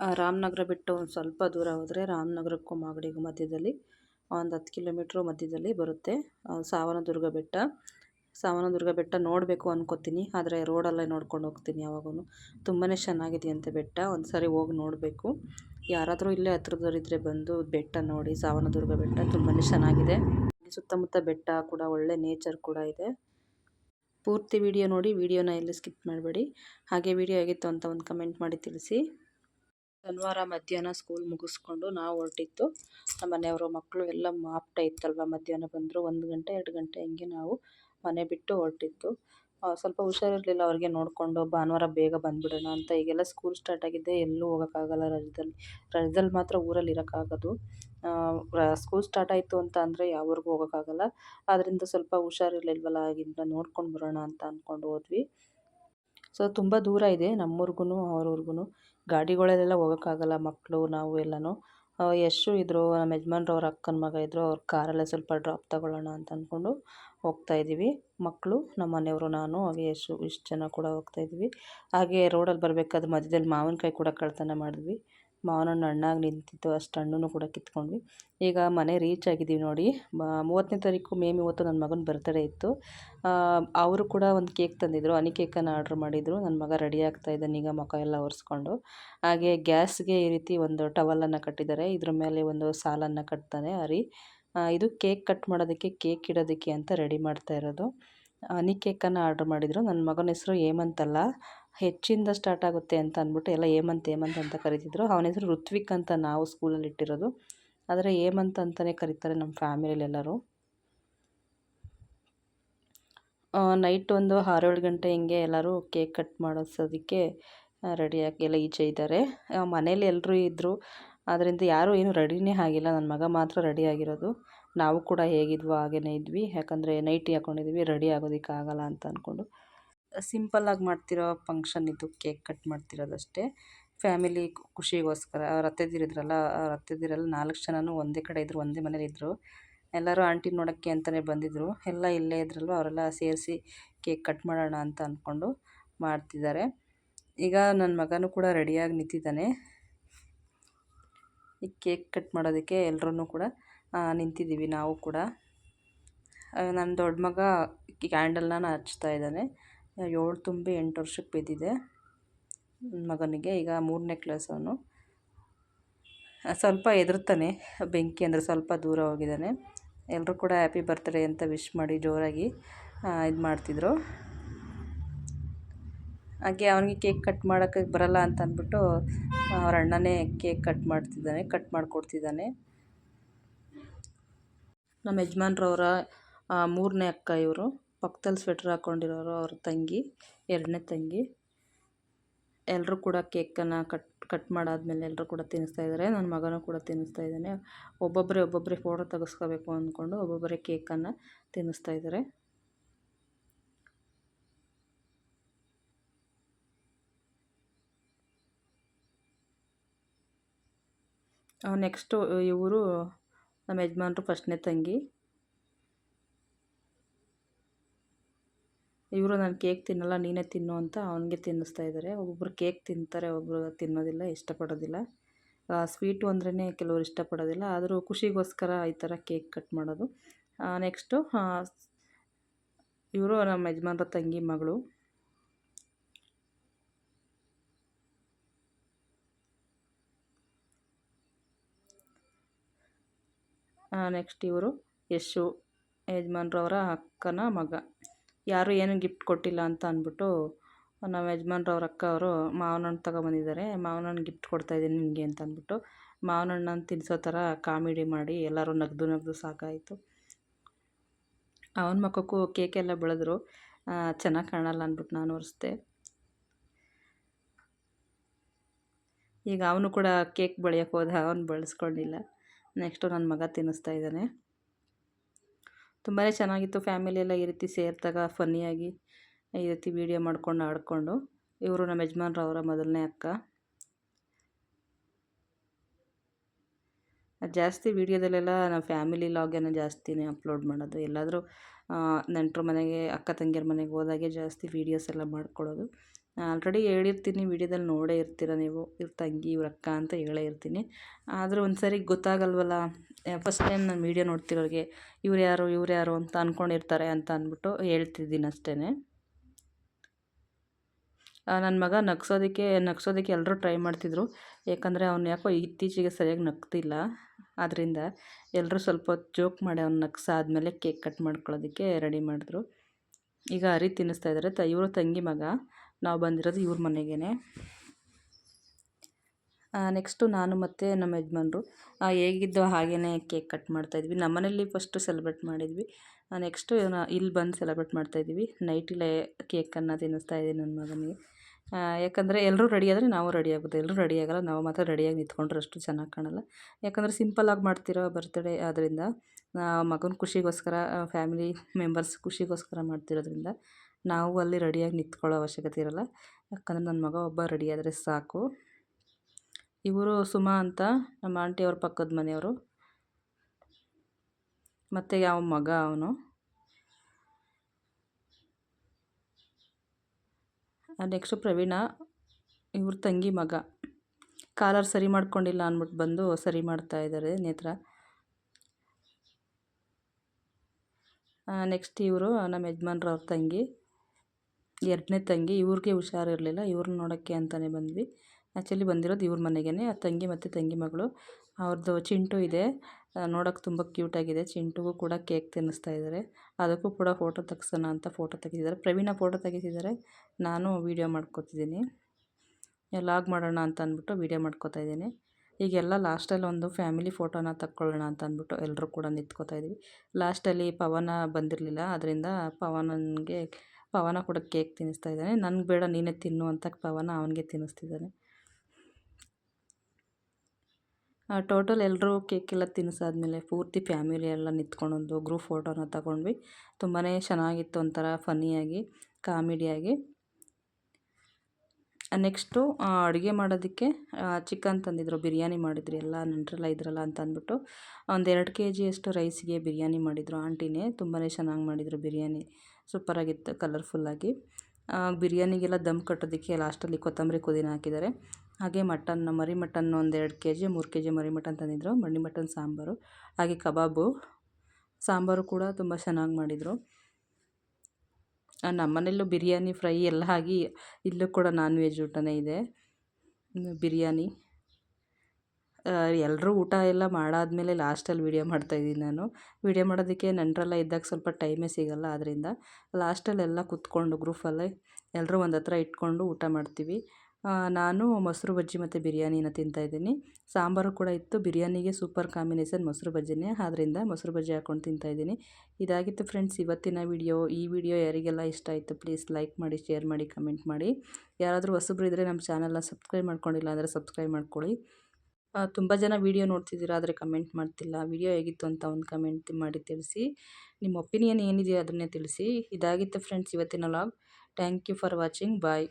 ರಾಮನಗರ ಬಿಟ್ಟು ಒಂದು ಸ್ವಲ್ಪ ದೂರ ಹೋದರೆ ರಾಮನಗರಕ್ಕೂ ಮಾಗಡಿಗೂ ಮಧ್ಯದಲ್ಲಿ ಒಂದು ಹತ್ತು ಕಿಲೋಮೀಟ್ರ್ ಮಧ್ಯದಲ್ಲಿ ಬರುತ್ತೆ. ಸಾವನದುರ್ಗ ಬೆಟ್ಟ. ಸಾವನದುರ್ಗ ಬೆಟ್ಟ ನೋಡಬೇಕು ಅನ್ಕೋತೀನಿ, ಆದರೆ ರೋಡಲ್ಲೇ ನೋಡ್ಕೊಂಡು ಹೋಗ್ತೀನಿ ಯಾವಾಗೂ ತುಂಬಾ ಚೆನ್ನಾಗಿದೆಯಂತೆ ಬೆಟ್ಟ ಒಂದು ಸಾರಿ ಹೋಗಿ ನೋಡಬೇಕು. ಯಾರಾದರೂ ಇಲ್ಲೇ ಹತ್ರದವರಿದ್ದರೆ ಬಂದು ಬೆಟ್ಟ ನೋಡಿ, ಸಾವನದುರ್ಗ ಬೆಟ್ಟ ತುಂಬಾ ಚೆನ್ನಾಗಿದೆ. ಸುತ್ತಮುತ್ತ ಬೆಟ್ಟ ಕೂಡ ಒಳ್ಳೆ ನೇಚರ್ ಕೂಡ ಇದೆ. ಪೂರ್ತಿ ವಿಡಿಯೋ ನೋಡಿ ವಿಡಿಯೋನ ಎಲ್ಲಿ ಸ್ಕಿಪ್ ಮಾಡಬೇಡಿ. ಹಾಗೆ ವಿಡಿಯೋ ಆಗಿತ್ತು ಅಂತ ಒಂದು ಕಮೆಂಟ್ ಮಾಡಿ ತಿಳಿಸಿ. ಶನಿವಾರ ಮಧ್ಯಾಹ್ನ ಸ್ಕೂಲ್ ಮುಗಿಸ್ಕೊಂಡು ನಾವು ಹೊರಟಿತ್ತು ನಮ್ಮ ಮನೆಯವರು, ಮಕ್ಕಳು ಎಲ್ಲ ಮಾಪ್ಟ ಇತ್ತಲ್ವ? ಮಧ್ಯಾಹ್ನ ಬಂದರು ಒಂದು ಗಂಟೆ, ಎರಡು ಗಂಟೆ ಹಂಗೆ ನಾವು ಮನೆ ಬಿಟ್ಟು ಹೊರಟಿತ್ತು ಸ್ವಲ್ಪ ಹುಷಾರಿರಲಿಲ್ಲ, ಅವ್ರಿಗೆ ನೋಡಿಕೊಂಡು ಭಾನುವಾರ ಬೇಗ ಬಂದುಬಿಡೋಣ ಅಂತ. ಈಗೆಲ್ಲ ಸ್ಕೂಲ್ ಸ್ಟಾರ್ಟ್ ಆಗಿದೆ, ಎಲ್ಲೂ ಹೋಗೋಕ್ಕಾಗಲ್ಲ ರಜದಲ್ಲಿ. ರಜದಲ್ಲಿ ಮಾತ್ರ ಊರಲ್ಲಿ ಇರೋಕ್ಕಾಗೋದು. ಸ್ಕೂಲ್ ಸ್ಟಾರ್ಟ್ ಆಯಿತು ಅಂತ ಅಂದರೆ ಯಾವ್ರಿಗೂ ಹೋಗೋಕ್ಕಾಗಲ್ಲ. ಆದ್ದರಿಂದ ಸ್ವಲ್ಪ ಹುಷಾರಿರ್ಲಿಲ್ವಲ್ಲ ಆಗಿಂದ ನೋಡ್ಕೊಂಡು ಬರೋಣ ಅಂತ ಅಂದ್ಕೊಂಡು ಹೋದ್ವಿ. ಸೊ ತುಂಬ ದೂರ ಇದೆ ನಮ್ಮೂರ್ಗು ಅವ್ರವ್ರಿಗೂ ಗಾಡಿಗಳಲ್ಲೆಲ್ಲ ಹೋಗೋಕ್ಕಾಗಲ್ಲ ಮಕ್ಕಳು, ನಾವು ಎಲ್ಲನೂ. ಯಶು ಇದ್ದರು ನಮ್ಮ ಯಜಮಾನ್ರವ್ರ ಅಕ್ಕನ ಮಗ ಇದ್ದರು ಅವ್ರ ಕಾರಲ್ಲೇ ಸ್ವಲ್ಪ ಡ್ರಾಪ್ ತಗೊಳ್ಳೋಣ ಅಂತ ಅಂದ್ಕೊಂಡು ಹೋಗ್ತಾಯಿದ್ದೀವಿ ಮಕ್ಕಳು, ನಮ್ಮ ಮನೆಯವರು, ನಾನು, ಹಾಗೆ ಯಶು, ಇಷ್ಟು ಜನ ಕೂಡ ಹೋಗ್ತಾಯಿದ್ವಿ ಹಾಗೆ ರೋಡಲ್ಲಿ ಬರಬೇಕಾದ್ರೆ ಮಧ್ಯದಲ್ಲಿ ಮಾವಿನಕಾಯಿ ಕೂಡ ಕಳ್ತನ ಮಾಡಿದ್ವಿ. ಮಾವಿನ ಹಣ್ಣು ಹಣ್ಣಾಗಿ ನಿಂತಿತ್ತು ಅಷ್ಟು ಹಣ್ಣು ಕೂಡ ಕಿತ್ಕೊಂಡ್ವಿ. ಈಗ ಮನೆ ರೀಚ್ ಆಗಿದ್ದೀವಿ ನೋಡಿ. ಮೂವತ್ತನೇ ತಾರೀಕು ಮೇ ಮೂವತ್ತು ನನ್ನ ಮಗನ ಬರ್ತಡೇ ಇತ್ತು. ಅವರು ಕೂಡ ಒಂದು ಕೇಕ್ ತಂದಿದ್ದರು ಹನಿ ಕೇಕನ್ನು ಆರ್ಡ್ರ್ ಮಾಡಿದರು. ನನ್ನ ಮಗ ರೆಡಿ ಆಗ್ತಾ ಇದ್ದಾನೆ. ಈಗ ಮುಖ ಎಲ್ಲ ಒರೆಸ್ಕೊಂಡು. ಹಾಗೆ ಗ್ಯಾಸ್ಗೆ ಈ ರೀತಿ ಒಂದು ಟವಲನ್ನು ಕಟ್ಟಿದ್ದಾರೆ. ಇದ್ರ ಮೇಲೆ ಒಂದು ಸಾಲನ್ನು ಕಟ್ತಾನೆ ಹರಿ. ಇದು ಕೇಕ್ ಕಟ್ ಮಾಡೋದಕ್ಕೆ ಕೇಕ್ ಇಡೋದಕ್ಕೆ ಅಂತ ರೆಡಿ ಮಾಡ್ತಾ ಇರೋದು. ಹನಿ ಕೇಕನ್ನು ಆರ್ಡ್ರ್ ಮಾಡಿದರು. ನನ್ನ ಮಗನ ಹೆಸರು ಹೇಮಂತ್ ಅಲ್ಲ. ಹೆಚ್ಚಿಂದ ಸ್ಟಾರ್ಟ್ ಆಗುತ್ತೆ ಅಂತ ಅಂದ್ಬಿಟ್ಟು ಎಲ್ಲ ಹೇಮಂತ್ ಹೇಮಂತ್ ಅಂತ ಕರಿತಿದ್ರು. ಅವನ ಹೆಸರು ಋತ್ವಿಕ್ ಅಂತ ನಾವು ಸ್ಕೂಲಲ್ಲಿ ಇಟ್ಟಿರೋದು. ಆದರೆ ಹೇಮಂತ್ ಅಂತಲೇ ಕರೀತಾರೆ ನಮ್ಮ ಫ್ಯಾಮಿಲಿಯಲ್ಲೆಲ್ಲರೂ ನೈಟ್ ಒಂದು ಆರೇಳು ಗಂಟೆ ಹಿಂಗೆ ಎಲ್ಲರೂ ಕೇಕ್ ಕಟ್ ಮಾಡಿಸೋದಕ್ಕೆ ರೆಡಿಯಾಗಿ ಎಲ್ಲ ಈಚೆ ಇದ್ದಾರೆ. ಮನೇಲಿ ಎಲ್ಲರೂ ಇದ್ದರು ಅದರಿಂದ ಯಾರೂ ಏನು ರೆಡಿನೇ ಆಗಿಲ್ಲ. ನನ್ನ ಮಗ ಮಾತ್ರ ರೆಡಿ ಆಗಿರೋದು. ನಾವು ಕೂಡ ಹೇಗಿದ್ವೋ ಹಾಗೇ ಇದ್ವಿ. ಯಾಕಂದರೆ ನೈಟಿ ಹಾಕ್ಕೊಂಡಿದ್ವಿ ರೆಡಿ ಆಗೋದಕ್ಕಾಗಲ್ಲ ಅಂತ ಅಂದ್ಕೊಂಡು. ಸಿಂಪಲ್ಲಾಗಿ ಮಾಡ್ತಿರೋ ಫಂಕ್ಷನ್ ಇದು ಕೇಕ್ ಕಟ್ ಮಾಡ್ತಿರೋದಷ್ಟೇ. ಫ್ಯಾಮಿಲಿ ಖುಷಿಗೋಸ್ಕರ. ಅವ್ರ ಅತ್ತೆದಿರಿದ್ರಲ್ಲ ಅವ್ರ ಅತ್ತೆದಿರೆಲ್ಲ ನಾಲ್ಕು ಜನನೂ ಒಂದೇ ಕಡೆ ಇದ್ದರು ಒಂದೇ ಮನೇಲಿದ್ದರು ಎಲ್ಲರೂ ಆಂಟಿ ನೋಡೋಕ್ಕೆ ಅಂತಲೇ ಬಂದಿದ್ದರು ಎಲ್ಲ ಇಲ್ಲೇ ಇದ್ರಲ್ವ, ಅವರೆಲ್ಲ ಸೇರಿಸಿ ಕೇಕ್ ಕಟ್ ಮಾಡೋಣ ಅಂತ ಅಂದ್ಕೊಂಡು ಮಾಡ್ತಿದ್ದಾರೆ. ಈಗ ನನ್ನ ಮಗನೂ ಕೂಡ ರೆಡಿಯಾಗಿ ನಿಂತಿದ್ದಾನೆ. ಈ ಕೇಕ್ ಕಟ್ ಮಾಡೋದಕ್ಕೆ ಎಲ್ಲರೂ ಕೂಡ ನಿಂತಿದ್ದೀವಿ ನಾವು ಕೂಡ. ನನ್ನ ದೊಡ್ಡ ಮಗ ಕ್ಯಾಂಡಲ್ನ ಹಚ್ತಾ ಇದ್ದಾನೆ. ಏಳು ತುಂಬಿ ಎಂಟು ವರ್ಷಕ್ಕೆ ಬಿದ್ದಿದೆ. ಮಗನಿಗೆ ಈಗ ಮೂರನೇ ಕ್ಲಾಸ್ ಅವನು. ಸ್ವಲ್ಪ ಹೆದರ್ತಾನೆ, ಬೆಂಕಿ ಅಂದರೆ ಸ್ವಲ್ಪ ದೂರ ಹೋಗಿದ್ದಾನೆ. ಎಲ್ಲರೂ ಕೂಡ ಹ್ಯಾಪಿ ಬರ್ತ್ಡೇ ಅಂತ ವಿಶ್ ಮಾಡಿ ಜೋರಾಗಿ ಇದು ಮಾಡ್ತಿದ್ರು. ಹಾಗೆ ಅವನಿಗೆ ಕೇಕ್ ಕಟ್ ಮಾಡೋಕ್ಕೆ ಬರಲ್ಲ ಅಂತ ಅಂದ್ಬಿಟ್ಟು, ಅವ್ರ ಅಣ್ಣನೇ ಕೇಕ್ ಕಟ್ ಮಾಡ್ತಿದ್ದಾನೆ ಕಟ್ ಮಾಡಿಕೊಡ್ತಿದ್ದಾನೆ. ನಮ್ಮ ಯಜಮಾನ್ರವರ ಮೂರನೇ ಅಕ್ಕ ಇವರು. ಪಕ್ಕದಲ್ಲಿ ಸ್ವೆಟ್ರ್ ಹಾಕ್ಕೊಂಡಿರೋರು ಅವ್ರ ತಂಗಿ, ಎರಡನೇ ತಂಗಿ. ಎಲ್ಲರೂ ಕೂಡ ಕೇಕನ್ನು ಕಟ್ ಕಟ್ ಮಾಡಾದ್ಮೇಲೆ ಎಲ್ಲರೂ ಕೂಡ ತಿನ್ನಿಸ್ತಾ ಇದ್ದಾರೆ ನನ್ನ ಮಗನೂ ಕೂಡ ತಿನ್ನಿಸ್ತಾ ಇದ್ದಾನೆ ಒಬ್ಬೊಬ್ಬರೇ ಒಬ್ಬೊಬ್ಬರೇ ಫೋಟೋ ತೆಗೆಸ್ಕೋಬೇಕು ಅಂದ್ಕೊಂಡು ಒಬ್ಬೊಬ್ಬರೇ ಕೇಕನ್ನು ತಿನ್ನಿಸ್ತಾ ಇದ್ದಾರೆ ನೆಕ್ಸ್ಟು ಇವರು ನಮ್ಮ ಯಜಮಾನ್ರು ಫಸ್ಟ್ನೇ ತಂಗಿ. ಇವರು ನಾನು ಕೇಕ್ ತಿನ್ನಲ್ಲ, ನೀನೇ ತಿನ್ನು ಅಂತ ಅವನಿಗೆ ತಿನ್ನಿಸ್ತಾ ಇದ್ದಾರೆ ಒಬ್ಬೊಬ್ರು ಕೇಕ್ ತಿಂತಾರೆ ಒಬ್ಬರು ತಿನ್ನೋದಿಲ್ಲ, ಇಷ್ಟಪಡೋದಿಲ್ಲ. ಸ್ವೀಟು ಅಂದ್ರೇ ಕೆಲವರು ಇಷ್ಟಪಡೋದಿಲ್ಲ. ಆದರೂ ಖುಷಿಗೋಸ್ಕರ ಈ ಥರ ಕೇಕ್ ಕಟ್ ಮಾಡೋದು. ನೆಕ್ಸ್ಟು ಇವರು ನಮ್ಮ ಯಜಮಾನ್ರ ತಂಗಿ ಮಗಳು. ನೆಕ್ಸ್ಟ್ ಇವರು ಯಶು, ಯಜಮಾನ್ರವರ ಅಕ್ಕನ ಮಗ. ಯಾರೂ ಏನು ಗಿಫ್ಟ್ ಕೊಟ್ಟಿಲ್ಲ ಅಂತ ಅಂದ್ಬಿಟ್ಟು ನಮ್ಮ ಯಜಮಾನ್ರವ್ರ ಅಕ್ಕ ಅವರು ಮಾವ್ನ ಹಣ್ಣು ತಗೊಂಬಂದಿದ್ದಾರೆ. ಮಾವ್ನ ಹಣ್ಣು ಗಿಫ್ಟ್ ಕೊಡ್ತಾಯಿದ್ದೀನಿ ನಿನಗೆ ಅಂತ ಅಂದ್ಬಿಟ್ಟು ಮಾವಿನ ಹಣ್ಣನ್ನು ತಿನ್ನಿಸೋ ಥರ ಕಾಮಿಡಿ ಮಾಡಿ ಎಲ್ಲರೂ ನಗದು ನಗದು ಸಾಕಾಯಿತು. ಅವನ ಮಕ್ಕಕ್ಕೂ ಕೇಕೆಲ್ಲ ಬೆಳೆದ್ರು. ಚೆನ್ನಾಗಿ ಕಾಣಲ್ಲ ಅಂದ್ಬಿಟ್ಟು ನಾನು ಒರೆಸ್ದೆ. ಈಗ ಅವನು ಕೂಡ ಕೇಕ್ ಬೆಳೆಯೋಕ್ಕೆ ಹೋದ, ಅವನು ಬಳಸ್ಕೊಂಡಿಲ್ಲ. ನೆಕ್ಸ್ಟು ನನ್ನ ಮಗ ತಿನ್ನಿಸ್ತಾ ಇದ್ದಾನೆ. ತುಂಬಾ ಚೆನ್ನಾಗಿತ್ತು ಫ್ಯಾಮಿಲಿ ಎಲ್ಲ ಈ ರೀತಿ ಸೇರಿದಾಗ ಫನ್ನಿಯಾಗಿ ಈ ರೀತಿ ವೀಡಿಯೋ ಮಾಡ್ಕೊಂಡು ಆಡಿಕೊಂಡು. ಇವರು ನಮ್ಮ ಯಜಮಾನ್ರವರ ಮೊದಲನೇ ಅಕ್ಕ. ಜಾಸ್ತಿ ವೀಡಿಯೋದಲ್ಲೆಲ್ಲ ನಾವು ಫ್ಯಾಮಿಲಿ ಲಾಗನ್ನು ಜಾಸ್ತಿನೇ ಅಪ್ಲೋಡ್ ಮಾಡೋದು. ಎಲ್ಲಾದರೂ ನೆಂಟರು ಮನೆಗೆ, ಅಕ್ಕ ತಂಗಿಯರ ಮನೆಗೆ ಹೋದಾಗೆ ಜಾಸ್ತಿ ವೀಡಿಯೋಸ್ ಎಲ್ಲ ಮಾಡ್ಕೊಳ್ಳೋದು. ಆಲ್ರೆಡಿ ಹೇಳಿರ್ತೀನಿ, ವಿಡಿಯೋದಲ್ಲಿ ನೋಡೇ ಇರ್ತೀರ ನೀವು. ಇವ್ರ ತಂಗಿ, ಇವ್ರ ಅಕ್ಕ ಅಂತ ಹೇಳೇ ಇರ್ತೀನಿ. ಆದರೂ ಒಂದು ಸರಿ ಗೊತ್ತಾಗಲ್ವಲ್ಲ ಫಸ್ಟ್ ಟೈಮ್ ನಾನು ವೀಡಿಯೋ ನೋಡ್ತಿರೋರಿಗೆ ಇವ್ರು ಯಾರು ಇವ್ರು ಯಾರು ಅಂತ ಅಂದ್ಕೊಂಡಿರ್ತಾರೆ ಅಂತ ಅಂದ್ಬಿಟ್ಟು ಹೇಳ್ತಿದ್ದೀನಿ ಅಷ್ಟೇ ನನ್ನ ಮಗ ನಗ್ಸೋದಕ್ಕೆ ನಗ್ಸೋದಕ್ಕೆ ಎಲ್ಲರೂ ಟ್ರೈ ಮಾಡ್ತಿದ್ರು. ಯಾಕಂದರೆ ಅವ್ನು ಯಾಕೋ ಇತ್ತೀಚೆಗೆ ಸರಿಯಾಗಿ ನಗ್ತಿಲ್ಲ. ಆದ್ದರಿಂದ ಎಲ್ಲರೂ ಸ್ವಲ್ಪ ಜೋಕ್ ಮಾಡಿ ಅವ್ನು ನಗ್ಸಾದ್ಮೇಲೆ ಕೇಕ್ ಕಟ್ ಮಾಡ್ಕೊಳ್ಳೋದಕ್ಕೆ ರೆಡಿ ಮಾಡಿದ್ರು. ಈಗ ಅರಿ ತಿನ್ನಿಸ್ತಾ ಇದ್ದಾರೆ ತ, ಇವರು ತಂಗಿ ಮಗ. ನಾವು ಬಂದಿರೋದು ಇವ್ರ ಮನೆಗೇ ನೆಕ್ಸ್ಟು ನಾನು ಮತ್ತು ನಮ್ಮ ಯಜಮಾನ್ರು ಹೇಗಿದ್ದೋ ಹಾಗೇ ಕೇಕ್ ಕಟ್ ಮಾಡ್ತಾಯಿದ್ವಿ ನಮ್ಮ ಮನೇಲಿ ಫಸ್ಟು ಸೆಲೆಬ್ರೇಟ್ ಮಾಡಿದ್ವಿ. ನೆಕ್ಸ್ಟು ಇಲ್ಲಿ ಬಂದು ಸೆಲೆಬ್ರೇಟ್ ಮಾಡ್ತಾಯಿದ್ವಿ ನೈಟಿಲೇ ಕೇಕನ್ನು ತಿನ್ನಿಸ್ತಾ ಇದ್ದೀನಿ ನನ್ನ ಮಗನಿಗೆ. ಯಾಕಂದರೆ ಎಲ್ಲರೂ ರೆಡಿ ಆದರೆ ನಾವು ರೆಡಿ ಆಗೋದು ಎಲ್ಲರೂ ರೆಡಿ ಆಗಲ್ಲ, ನಾವು ಮಾತ್ರ ರೆಡಿಯಾಗಿ ನಿಂತ್ಕೊಂಡ್ರೆ ಅಷ್ಟು ಚೆನ್ನಾಗಿ ಕಾಣಲ್ಲ. ಯಾಕಂದರೆ ಸಿಂಪಲ್ಲಾಗಿ ಮಾಡ್ತಿರೋ ಬರ್ತ್ಡೇ ಆದ್ದರಿಂದ ಮಗನ ಖುಷಿಗೋಸ್ಕರ ಫ್ಯಾಮಿಲಿ ಮೆಂಬರ್ಸ್ ಖುಷಿಗೋಸ್ಕರ ಮಾಡ್ತಿರೋದ್ರಿಂದ ನಾವು ಅಲ್ಲಿ ರೆಡಿಯಾಗಿ ನಿಂತ್ಕೊಳ್ಳೋ ಅವಶ್ಯಕತೆ ಇರೋಲ್ಲ. ಯಾಕಂದರೆ ನನ್ನ ಮಗ ಒಬ್ಬ ರೆಡಿ ಆದರೆ ಸಾಕು. ಇವರು ಸುಮಾ ಅಂತ ನಮ್ಮ ಆಂಟಿಯವ್ರ ಪಕ್ಕದ ಮನೆಯವರು. ಮತ್ತು ಯಾವ ಮಗ ಅವನು? ನೆಕ್ಸ್ಟು ಪ್ರವೀಣ, ಇವ್ರ ತಂಗಿ ಮಗ. ಕಾಲರ್ ಸರಿ ಮಾಡ್ಕೊಂಡಿಲ್ಲ ಅಂದ್ಬಿಟ್ಟು ಬಂದು ಸರಿ ಮಾಡ್ತಾ ಇದ್ದಾರೆ ನೇತ್ರ. ನೆಕ್ಸ್ಟ್ ಇವರು ನಮ್ಮ ಯಜಮಾನ್ರವ್ರ ತಂಗಿ. ಎರಡನೇ ತಂಗಿ, ಇವ್ರಿಗೆ ಹುಷಾರಿರಲಿಲ್ಲ ಇವ್ರನ್ನ ನೋಡೋಕ್ಕೆ ಅಂತಲೇ ಬಂದ್ವಿ. ಆ್ಯಕ್ಚುಲಿ ಬಂದಿರೋದು ಇವ್ರ ಮನೆಗೇ ಆ ತಂಗಿ ಮತ್ತು ತಂಗಿ ಮಗಳು. ಅವ್ರದ್ದು ಚಿಂಟು ಇದೆ ನೋಡೋಕೆ ತುಂಬ ಕ್ಯೂಟಾಗಿದೆ ಚಿಂಟುಗೂ ಕೂಡ ಕೇಕ್ ತಿನ್ನಿಸ್ತಾ ಇದ್ದಾರೆ ಅದಕ್ಕೂ ಕೂಡ ಫೋಟೋ ತೆಗ್ಸೋಣ ಅಂತ ಫೋಟೋ ತೆಗೆದಿದ್ದಾರೆ ಪ್ರವೀಣ ಫೋಟೋ ತೆಗೆದಿದ್ದಾರೆ ನಾನು ವೀಡಿಯೋ ಮಾಡ್ಕೋತಿದ್ದೀನಿ. ಲಾಗ್ ಮಾಡೋಣ ಅಂತ ಅಂದ್ಬಿಟ್ಟು ವೀಡಿಯೋ ಮಾಡ್ಕೋತಾ ಇದ್ದೀನಿ. ಈಗೆಲ್ಲ ಲಾಸ್ಟಲ್ಲಿ ಒಂದು ಫ್ಯಾಮಿಲಿ ಫೋಟೋನ ತಕ್ಕೊಳ್ಳೋಣ ಅಂತ ಅಂದ್ಬಿಟ್ಟು ಎಲ್ಲರೂ ಕೂಡ ನಿಂತ್ಕೋತಾ ಇದ್ವಿ. ಲಾಸ್ಟಲ್ಲಿ ಪವನ ಬಂದಿರಲಿಲ್ಲ ಅದರಿಂದ ಪವನನಿಗೆ ಪವನ ಕೂಡ ಕೇಕ್ ತಿನ್ನಿಸ್ತಾ ಇದ್ದಾನೆ. ನನಗೆ ಬೇಡ ನೀನೇ ತಿನ್ನು ಅಂತ ಪವನ ಅವನಿಗೆ ತಿನ್ನಿಸ್ತಿದ್ದಾನೆ. ಟೋಟಲ್ ಎಲ್ಲರೂ ಕೇಕೆಲ್ಲ ತಿನ್ನಿಸಾದ್ಮೇಲೆ ಪೂರ್ತಿ ಫ್ಯಾಮಿಲಿ ಎಲ್ಲ ನಿಂತ್ಕೊಂಡೊಂದು ಗ್ರೂಪ್ ಫೋಟೋನ ತಗೊಂಡ್ವಿ. ತುಂಬಾ ಚೆನ್ನಾಗಿತ್ತು ಒಂಥರ ಫನ್ನಿಯಾಗಿ ಕಾಮಿಡಿಯಾಗಿ ನೆಕ್ಸ್ಟು ಅಡುಗೆ ಮಾಡೋದಕ್ಕೆ ಚಿಕನ್ ತಂದಿದ್ರು, ಬಿರಿಯಾನಿ ಮಾಡಿದ್ರು. ಎಲ್ಲ ನೆಂಟರೆಲ್ಲ ಇದ್ರಲ್ಲ ಅಂತ ಅಂದ್ಬಿಟ್ಟು ಒಂದು ಎರಡು ಕೆ ಜಿಯಷ್ಟು ರೈಸ್ಗೆ ಬಿರಿಯಾನಿ ಮಾಡಿದರು. ಆಂಟಿನೇ ತುಂಬಾ ಚೆನ್ನಾಗಿ ಮಾಡಿದರು ಬಿರಿಯಾನಿ. ಸೂಪರಾಗಿತ್ತು, ಕಲರ್ಫುಲ್ಲಾಗಿ. ಬಿರಿಯಾನಿಗೆಲ್ಲ ದಮ್ ಕಟ್ಟೋದಕ್ಕೆ ಲಾಸ್ಟಲ್ಲಿ ಕೊತ್ತಂಬರಿ ಪುದೀನ ಹಾಕಿದ್ದಾರೆ. ಹಾಗೆ ಮಟನ್, ಮರಿ ಮಟನ್ ಒಂದು ಎರಡು ಕೆ ಜಿ ಮೂರು ಕೆ ಜಿ ಮರಿ ಮಟನ್ ತಂದಿದ್ರು. ಮರಿ ಮಟನ್, ಸಾಂಬಾರು. ಹಾಗೆ ಕಬಾಬು. ಸಾಂಬಾರು ಕೂಡ ತುಂಬ ಚೆನ್ನಾಗಿ ಮಾಡಿದರು. ನಮ್ಮ ಮನೆಯಲ್ಲೂ ಬಿರಿಯಾನಿ ಫ್ರೈ ಎಲ್ಲ ಆಗಿ ಇಲ್ಲೂ ಕೂಡ ನಾನ್ ವೆಜ್ ಊಟನೇ ಇದೆ. ಬಿರಿಯಾನಿ. ಎಲ್ಲರೂ ಊಟ ಎಲ್ಲ ಮಾಡಾದಮೇಲೆ ಲಾಸ್ಟಲ್ಲಿ ವೀಡಿಯೋ ಮಾಡ್ತಾಯಿದ್ದೀನಿ ನಾನು. ವೀಡಿಯೋ ಮಾಡೋದಕ್ಕೆ ನೆಂಟರೆಲ್ಲ ಇದ್ದಾಗ ಸ್ವಲ್ಪ ಟೈಮೇ ಸಿಗೋಲ್ಲ ಆದ್ದರಿಂದ ಲಾಸ್ಟಲ್ಲೆಲ್ಲ ಕೂತ್ಕೊಂಡು ಗ್ರೂಫಲ್ಲೇ ಎಲ್ಲರೂ ಒಂದು ಹತ್ರ ಇಟ್ಕೊಂಡು ಊಟ ಮಾಡ್ತೀವಿ. ನಾನು ಮೊಸರು ಬಜ್ಜಿ ಮತ್ತು ಬಿರಿಯಾನಿನ ತಿಂತಾಯಿದ್ದೀನಿ ಸಾಂಬಾರು ಕೂಡ ಇತ್ತು. ಬಿರಿಯಾನಿಗೆ ಸೂಪರ್ ಕಾಂಬಿನೇಷನ್ ಮೊಸರು ಬಜ್ಜಿನೇ. ಆದ್ದರಿಂದ ಮೊಸರು ಬಜ್ಜಿ ಹಾಕ್ಕೊಂಡು ತಿಂತಾಯಿದ್ದೀನಿ ಇದಾಗಿತ್ತು ಫ್ರೆಂಡ್ಸ್ ಇವತ್ತಿನ ವಿಡಿಯೋ. ಈ ವಿಡಿಯೋ ಯಾರಿಗೆಲ್ಲ ಇಷ್ಟ ಆಯಿತು ಪ್ಲೀಸ್ ಲೈಕ್ ಮಾಡಿ ಶೇರ್ ಮಾಡಿ ಕಮೆಂಟ್ ಮಾಡಿ. ಯಾರಾದರೂ ಹೊಸಬ್ರು ಇದ್ದರೆ ನಮ್ಮ ಚಾನಲ್ನ ಸಬ್ಸ್ಕ್ರೈಬ್ ಮಾಡ್ಕೊಂಡಿಲ್ಲ ಅಂದರೆ ಸಬ್ಸ್ಕ್ರೈಬ್ ಮಾಡ್ಕೊಳ್ಳಿ. ತುಂಬ ಜನ ವೀಡಿಯೋ ನೋಡ್ತಿದ್ದೀರ, ಆದರೆ ಕಮೆಂಟ್ ಮಾಡ್ತಿಲ್ಲ. ವಿಡಿಯೋ ಹೇಗಿತ್ತು ಅಂತ ಒಂದು ಕಮೆಂಟ್ ಮಾಡಿ ತಿಳಿಸಿ. ನಿಮ್ಮ ಒಪಿನಿಯನ್ ಏನಿದೆಯೋ ಅದನ್ನೇ ತಿಳಿಸಿ. ಇದಾಗಿತ್ತು ಫ್ರೆಂಡ್ಸ್, ಇವತ್ತಿನ log. Thank you for watching. Bye.